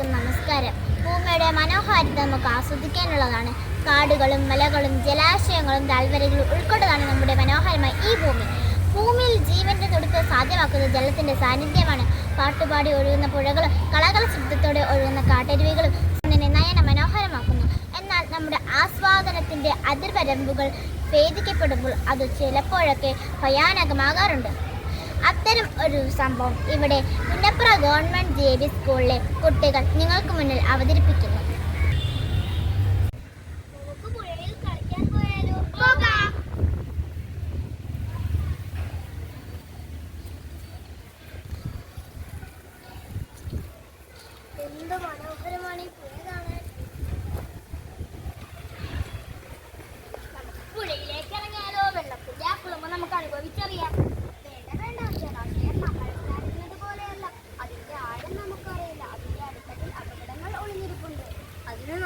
എല്ലാവർക്കും നമസ്കാരം. ഭൂമിയുടെ മനോഹാരിത നമുക്ക് ആസ്വദിക്കാനുള്ളതാണ്. കാടുകളും മലകളും ജലാശയങ്ങളും താഴ്വരകളും ഉൾക്കൊണ്ടതാണ് നമ്മുടെ മനോഹരമായ ഈ ഭൂമി. ഭൂമിയിൽ ജീവന്റെ തുടുപ്പ് സാധ്യമാക്കുന്നത് ജലത്തിന്റെ സാന്നിധ്യമാണ്. പാട്ടുപാടി ഒഴുകുന്ന പുഴകളും കളകള ശബ്ദത്തോടെ ഒഴുകുന്ന കാട്ടരുവികളും അങ്ങനെ നയന മനോഹരമാക്കുന്നു. എന്നാൽ നമ്മുടെ ആസ്വാദനത്തിന്റെ അതിർവരമ്പുകൾ ഭേദിക്കപ്പെടുമ്പോൾ അത് ചിലപ്പോഴൊക്കെ ഭയാനകമാകാറുണ്ട്. അത്തരം ഒരു സംഭവം ഇവിടെ മുന്നപ്പുറ ഗവൺമെന്റ് ജെ ബി സ്കൂളിലെ കുട്ടികൾ നിങ്ങൾക്ക് മുന്നിൽ അവതരിപ്പിക്കുന്നു. എന്ത് മനോഹരമാണ് ഈ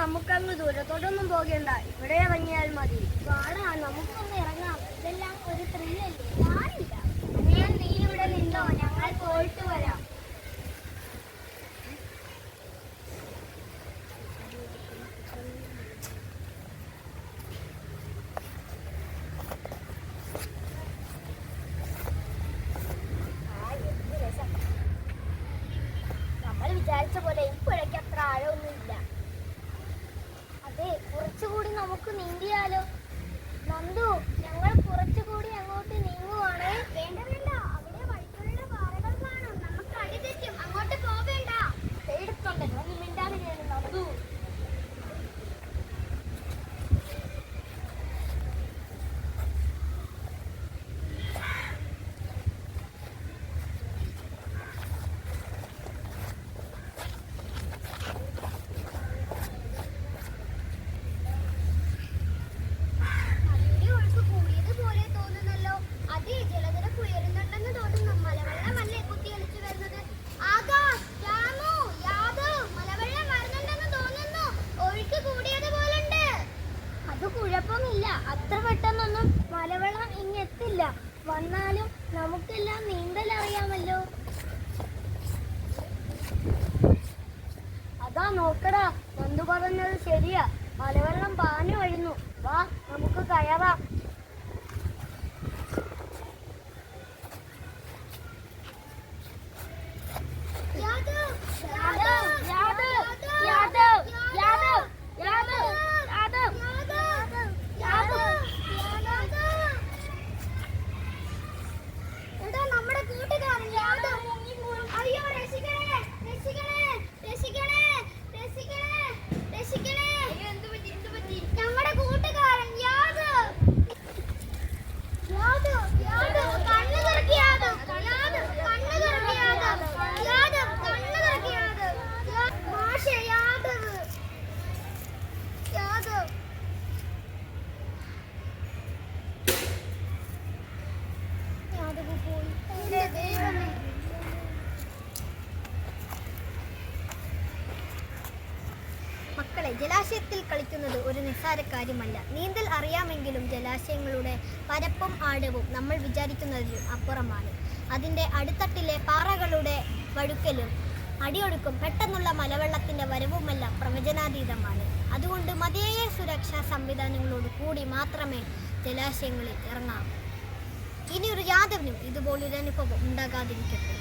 നമുക്കങ്ങ് ദൂരത്തോട്ടൊന്നും പോകേണ്ട. ഇവിടെ ഇറങ്ങിയാൽ മതി. വാടാ നമുക്കൊന്ന് ഇറങ്ങാം. ഇതെല്ലാം ഒരു ത്രില്ലല്ലേ ഞാൻ നീ ഇവിടെ നിന്നോ? ഞങ്ങൾ പോയിട്ട് വരാം. വിചാരിച്ച പോലെ ഇപ്പോഴേക്ക് അത്ര ആഴമൊന്നുമില്ല. കുറച്ചുകൂടി നമുക്ക് നീന്തിയാലോ? നന്ദു വന്നാലും നമുക്കെല്ലാം നീന്തൽ അറിയാമല്ലോ അതാ നോക്കടാ നന്ദു പറഞ്ഞത് ശരിയാ. മലവെള്ളം പാഞ്ഞു വരുന്നു വാ നമുക്ക് കയറാം. മക്കളെ ജലാശയത്തിൽ കളിക്കുന്നത് ഒരു നിസ്സാര കാര്യമല്ല. നീന്തൽ അറിയാമെങ്കിലും ജലാശയങ്ങളുടെ പരപ്പും ആഴവും നമ്മൾ വിചാരിക്കുന്നതിലും അപ്പുറമാണ്. അതിന്റെ അടിത്തട്ടിലെ പാറകളുടെ വഴുക്കലും അടിയൊഴുക്കും പെട്ടെന്നുള്ള മലവെള്ളത്തിന്റെ വരവുമെല്ലാം പ്രവചനാതീതമാണ്. അതുകൊണ്ട് മതിയായ സുരക്ഷാ സംവിധാനങ്ങളോട് കൂടി മാത്രമേ ജലാശയങ്ങളിൽ ഇറങ്ങാവൂ. ഇനിയൊരു യാദവിനും ഇതുപോലൊരു അനുഭവം ഉണ്ടാകാതിരിക്കട്ടെ.